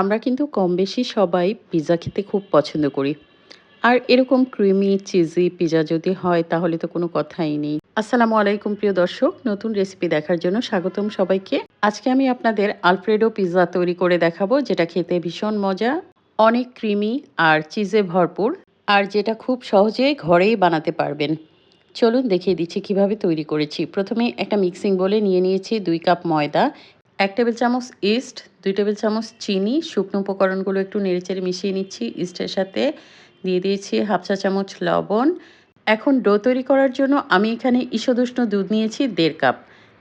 আমরা কিন্তু কম বেশি সবাই পিৎজা খেতে খুব পছন্দ করি। আর এরকম ক্রিমি চিজি পিৎজা যদি হয়, তাহলে তো কোনো কথাই নেই। আসসালামু আলাইকুম, প্রিয় দর্শক। নতুন রেসিপি দেখার জন্য স্বাগতম সবাইকে। আজকে আমি আপনাদের আলফ্রেডো পিৎজা তৈরি করে দেখাবো, যেটা খেতে ভীষণ মজা, অনেক ক্রিমি আর চিজে ভরপুর, আর যেটা খুব সহজে ঘরেই বানাতে পারবেন। চলুন দেখিয়ে দিচ্ছি কীভাবে তৈরি করেছি। প্রথমে একটা মিক্সিং বলে নিয়ে নিয়েছি দুই কাপ ময়দা এক টেবিল চামচ ইস্ট, দুই টেবিল চামচ চিনি, শুকনো উপকরণগুলো একটু নেড়েচেড়ে মিশিয়ে নিচ্ছি। ইস্টের সাথে দিয়ে দিয়েছি হাফ চা চামচ লবণ। এখন ডো তৈরি করার জন্য আমি এখানে ঈষদুষ্ণ দুধ নিয়েছি দেড় কাপ।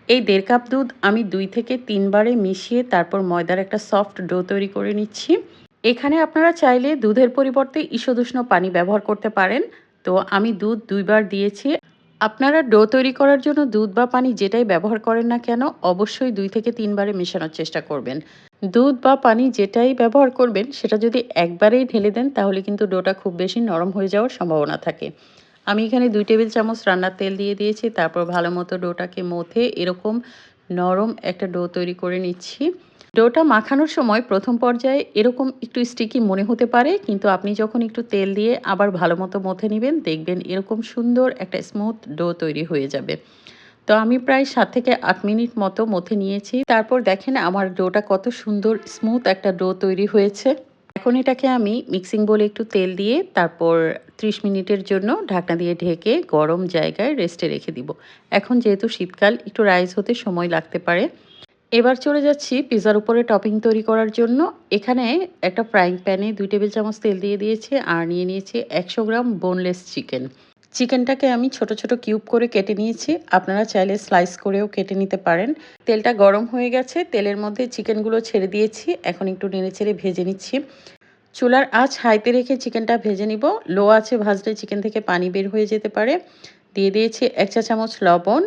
এই দেড় কাপ দুধ আমি দুই থেকে তিনবারে মিশিয়ে তারপর ময়দার একটা সফট ডো তৈরি করে নিচ্ছি। এখানে আপনারা চাইলে দুধের পরিবর্তে ঈষদুষ্ণ পানি ব্যবহার করতে পারেন। তো আমি দুধ দুইবার দিয়েছি। আপনারা ডো তৈরি করার জন্য দুধ বা পানি যেটাই ব্যবহার করেন না কেন, অবশ্যই দুই থেকে তিনবারে মেশানোর চেষ্টা করবেন। দুধ বা পানি যেটাই ব্যবহার করবেন, সেটা যদি একবারেই ঢেলে দেন, তাহলে কিন্তু ডোটা খুব বেশি নরম হয়ে যাওয়ার সম্ভাবনা থাকে। আমি এখানে দুই টেবিল চামচ রান্নার তেল দিয়ে দিয়েছি, তারপর ভালো মতো ডোটাকে মথে এরকম নরম একটা ডো তৈরি করে নিচ্ছি। ডোটা মাখানোর সময় প্রথম পর্যায়ে এরকম একটু স্টিকি মনে হতে পারে, কিন্তু আপনি যখন একটু তেল দিয়ে আবার ভালো মতো মথে নেবেন, দেখবেন এরকম সুন্দর একটা স্মুথ ডো তৈরি হয়ে যাবে। তো আমি প্রায় সাত থেকে আট মিনিট মতো মথে নিয়েছি। তারপর দেখেন আমার ডোটা কত সুন্দর স্মুথ একটা ডো তৈরি হয়েছে। এখন এটাকে আমি মিক্সিং বলে একটু তেল দিয়ে তারপর 30 মিনিটের জন্য ঢাকনা দিয়ে ঢেকে গরম জায়গায় রেস্টে রেখে দিব। এখন যেহেতু শীতকাল, একটু রাইস হতে সময় লাগতে পারে। এবার চলে যাচ্ছি পিৎজার উপরে টপিং তৈরি করার জন্য। এখানে একটা ফ্রাইং প্যানে দুই টেবিল চামচ তেল দিয়ে দিয়েছি আর নিয়ে নিয়েছি একশো গ্রাম বোনলেস চিকেন। চিকেনটাকে আমি ছোট ছোট কিউব করে কেটে নিয়েছি। আপনারা চাইলে স্লাইস করেও কেটে নিতে পারেন। তেলটা গরম হয়ে গেছে। তেলের মধ্যে চিকেনগুলো ছেড়ে দিয়েছি। এখন একটু নেড়ে ছেড়ে ভেজে নিচ্ছি। চুলার আঁচ হাইতে রেখে চিকেনটা ভেজে নিব। লো আছে ভাজলে চিকেন থেকে পানি বের হয়ে যেতে পারে। দিয়ে দিয়েছি এক চা চামচ লবণ।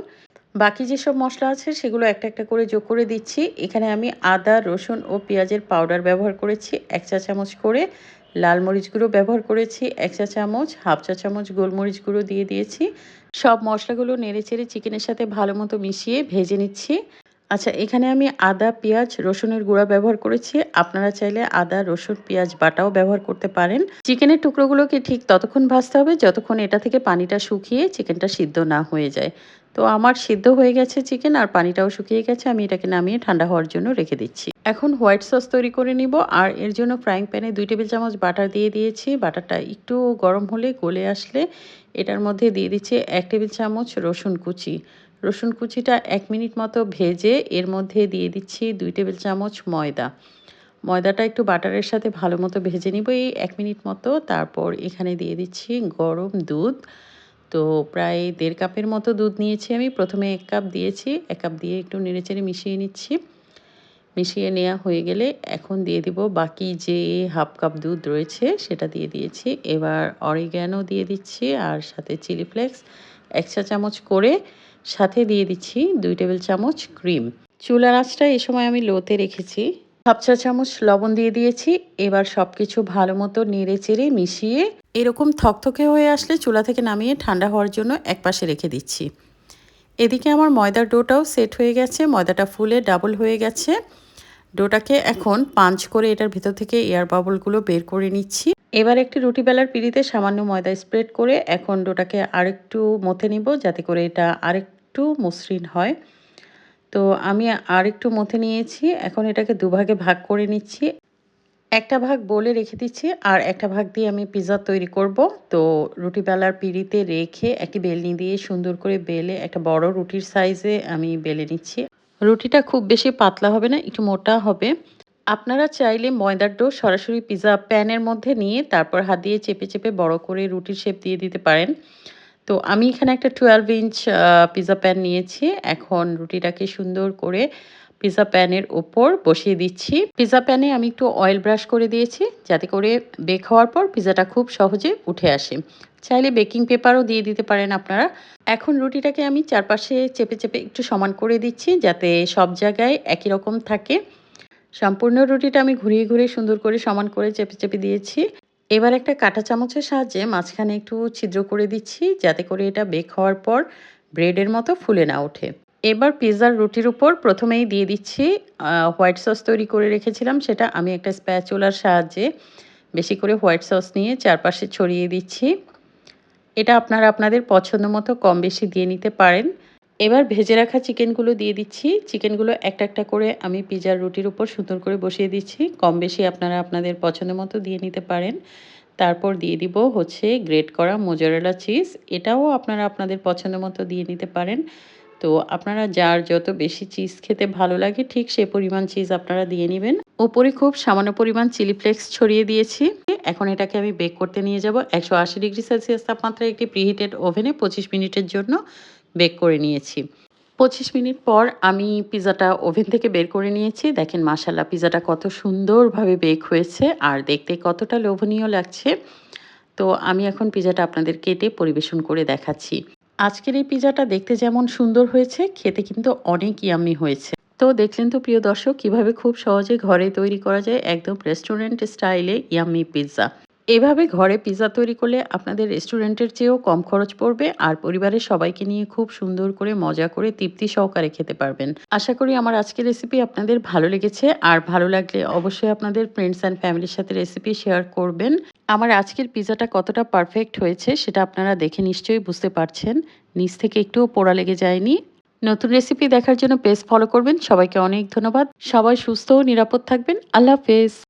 বাকি যেসব মশলা আছে, সেগুলো একটা একটা করে যোগ করে দিচ্ছি। এখানে আমি আদা, রসুন ও পেঁয়াজের পাউডার ব্যবহার করেছি। এক চা চামচ করে লাল মরিচ গুঁড়ো ব্যবহার করেছি। এক চা চামচ, হাফ চা চামচ গোলমরিচ গুঁড়ো দিয়ে দিয়েছি। সব মশলাগুলো নেড়ে চেড়ে চিকেনের সাথে ভালো মতো মিশিয়ে ভেজে নিচ্ছি। আচ্ছা এখানে আমি আদা, পেঁয়াজ, রসুনের গুঁড়া ব্যবহার করেছি। আপনারা চাইলে আদা, রসুন, পেঁয়াজ বাটাও ব্যবহার করতে পারেন। চিকেনের টুকরোগুলোকে ঠিক ততক্ষণ ভাজতে হবে, যতক্ষণ এটা থেকে পানিটা শুকিয়ে চিকেনটা সিদ্ধ না হয়ে যায়। তো আমার সিদ্ধ হয়ে গেছে চিকেন আর পানিটাও শুকিয়ে গেছে, আমি এটাকে নামিয়ে ঠান্ডা হওয়ার জন্য রেখে দিচ্ছি। এখন হোয়াইট সস তৈরি করে নিব আর এর জন্য ফ্রাইং প্যানে দুই টেবিল চামচ বাটার দিয়ে দিয়েছি। বাটারটা একটু গরম হলে গলে আসলে এটার মধ্যে দিয়ে দিচ্ছি এক টেবিল চামচ রসুন কুচি। রসুন কুচিটা এক মিনিট মতো ভেজে এর মধ্যে দিয়ে দিচ্ছি দুই টেবিল চামচ ময়দা। ময়দাটা একটু বাটারের সাথে ভালো মতো ভেজে নিব, এই এক মিনিট মতো। তারপর এখানে দিয়ে দিচ্ছি গরম দুধ। তো প্রায় দেড় কাপের মতো দুধ নিয়েছি আমি। প্রথমে এক কাপ দিয়েছি, এক কাপ দিয়ে একটু নেড়েচেড়ে মিশিয়ে নিচ্ছি। মিশিয়ে নেওয়া হয়ে গেলে এখন দিয়ে দিব বাকি যে হাফ কাপ দুধ রয়েছে সেটা দিয়ে দিয়েছি। এবার অরিগ্যানো দিয়ে দিচ্ছি আর সাথে চিলি ফ্লেক্স এক চা চামচ করে সাথে দিয়ে দিচ্ছি দুই টেবিল চামচ ক্রিম। চুলার আঁচটা এই সময় আমি লোতে রেখেছি। হাফ চা চামচ লবণ দিয়ে দিয়েছি। এবার সব কিছু ভালো মতো নেড়ে চেড়ে মিশিয়ে এরকম থকথকে হয়ে আসলে চুলা থেকে নামিয়ে ঠান্ডা হওয়ার জন্য একপাশে রেখে দিচ্ছি। এদিকে আমার ময়দার ডোটাও সেট হয়ে গেছে। ময়দাটা ফুলে ডাবল হয়ে গেছে। ডোটাকে এখন পাঞ্চ করে এটার ভেতর থেকে এয়ার বাবলগুলো বের করে নিচ্ছি। এবার একটি রুটি বেলার পিড়িতে সামান্য ময়দা স্প্রেড করে এখন ডোটাকে আরেকটু মথে নিব যাতে করে এটা আরেকটু মসৃণ হয়। তো আমি আরেকটু মথে নিয়েছি, এখন এটাকে দুভাগে ভাগ করে নিচ্ছি। একটা ভাগ বলে রেখে দিচ্ছি আর একটা ভাগ দিয়ে আমি পিৎজা তৈরি করব। তো রুটি বেলার পিড়িতে রেখে একটি বেলনি দিয়ে সুন্দর করে বেলে একটা বড় রুটির সাইজে আমি বেলে নিচ্ছি। রুটিটা খুব বেশি পাতলা হবে না, একটু মোটা হবে। আপনারা চাইলে ময়দার ডো সরাসরি পিজা প্যানের মধ্যে নিয়ে তারপর হাত দিয়ে চেপে চেপে বড় করে রুটির শেপ দিয়ে দিতে পারেন। তো আমি এখানে একটা টুয়েলভ ইঞ্চ পিৎজা প্যান নিয়েছি। এখন রুটিটাকে সুন্দর করে পিৎজা প্যানের ওপর বসিয়ে দিচ্ছি। পিৎজা প্যানে আমি একটু অয়েল ব্রাশ করে দিয়েছি, যাতে করে বেক হওয়ার পর পিৎজাটা খুব সহজে উঠে আসে। চাইলে বেকিং পেপারও দিয়ে দিতে পারেন আপনারা। এখন রুটিটাকে আমি চারপাশে চেপে চেপে একটু সমান করে দিচ্ছি, যাতে সব জায়গায় একই রকম থাকে। সম্পূর্ণ রুটিটা আমি ঘুরিয়ে ঘুরিয়ে সুন্দর করে সমান করে চেপে চেপে দিয়েছি। এবার একটা কাঁটা চামচের সাহায্যে মাঝখানে একটু ছিদ্র করে দিচ্ছি, যাতে করে এটা বেক হওয়ার পর ব্রেডের মতো ফুলে না ওঠে। এবার পিৎজার রুটির উপর প্রথমেই দিয়ে দিচ্ছি হোয়াইট সস তৈরি করে রেখেছিলাম, সেটা আমি একটা স্প্যাচুলার সাহায্যে বেশি করে হোয়াইট সস নিয়ে চারপাশে ছড়িয়ে দিচ্ছি। এটা আপনারা আপনাদের পছন্দ মতো কম বেশি দিয়ে নিতে পারেন। এবার ভেজে রাখা চিকেনগুলো দিয়ে দিচ্ছি। চিকেনগুলো একটা একটা করে আমি পিজার রুটির উপর সুন্দর করে বসিয়ে দিচ্ছি। কম বেশি আপনারা আপনাদের পছন্দ মতো দিয়ে নিতে পারেন। তারপর দিয়ে দিব হচ্ছে গ্রেট করা মোজারেলা চিজ। এটাও আপনারা আপনাদের পছন্দ মতো দিয়ে নিতে পারেন। তো আপনারা যার যত বেশি চিজ খেতে ভালো লাগে ঠিক সে পরিমাণ চিজ আপনারা দিয়ে নেবেন। ওপরে খুব সামান্য পরিমাণ চিলি ফ্লেক্স ছড়িয়ে দিয়েছি। এখন এটাকে আমি বেক করতে নিয়ে যাব। একশো আশি ডিগ্রি সেলসিয়াস তাপমাত্রায় একটি প্রিহিটেড ওভেনে পঁচিশ মিনিটের জন্য। বেক করে নিয়েছি। পঁচিশ মিনিট পর আমি পিজাটা ওভেন থেকে বের করে নিয়েছি। দেখেন মাসাল্লাহ পিজাটা কত সুন্দরভাবে বেক হয়েছে আর দেখতে কতটা লোভনীয় লাগছে। তো আমি এখন পিজাটা আপনাদের কেটে পরিবেশন করে দেখাচ্ছি। আজকের এই পিজাটা দেখতে যেমন সুন্দর হয়েছে, খেতে কিন্তু অনেক ইয়ামি হয়েছে। তো দেখলেন তো প্রিয় দর্শক, কীভাবে খুব সহজে ঘরে তৈরি করা যায় একদম রেস্টুরেন্ট স্টাইলে ইয়ামি পিৎজা এভাবে ঘরে পিৎজা তৈরি করলে আপনাদের রেস্টুরেন্টের চেয়েও কম খরচ পড়বে আর পরিবারের সবাইকে নিয়ে খুব সুন্দর করে মজা করে তৃপ্তি সহকারে খেতে পারবেন। আশা করি আমার আজকের রেসিপি আপনাদের ভালো লেগেছে আর ভালো লাগলে অবশ্যই আপনাদের ফ্রেন্ডস অ্যান্ড ফ্যামিলির সাথে রেসিপি শেয়ার করবেন। আমার আজকের পিৎজাটা কতটা পারফেক্ট হয়েছে সেটা আপনারা দেখে নিশ্চয়ই বুঝতে পারছেন। নিচ থেকে একটুও পোড়া লেগে যায়নি। নতুন রেসিপি দেখার জন্য পেজ ফলো করবেন। সবাইকে অনেক ধন্যবাদ। সবাই সুস্থ ও নিরাপদ থাকবেন। আল্লাহ হাফেজ।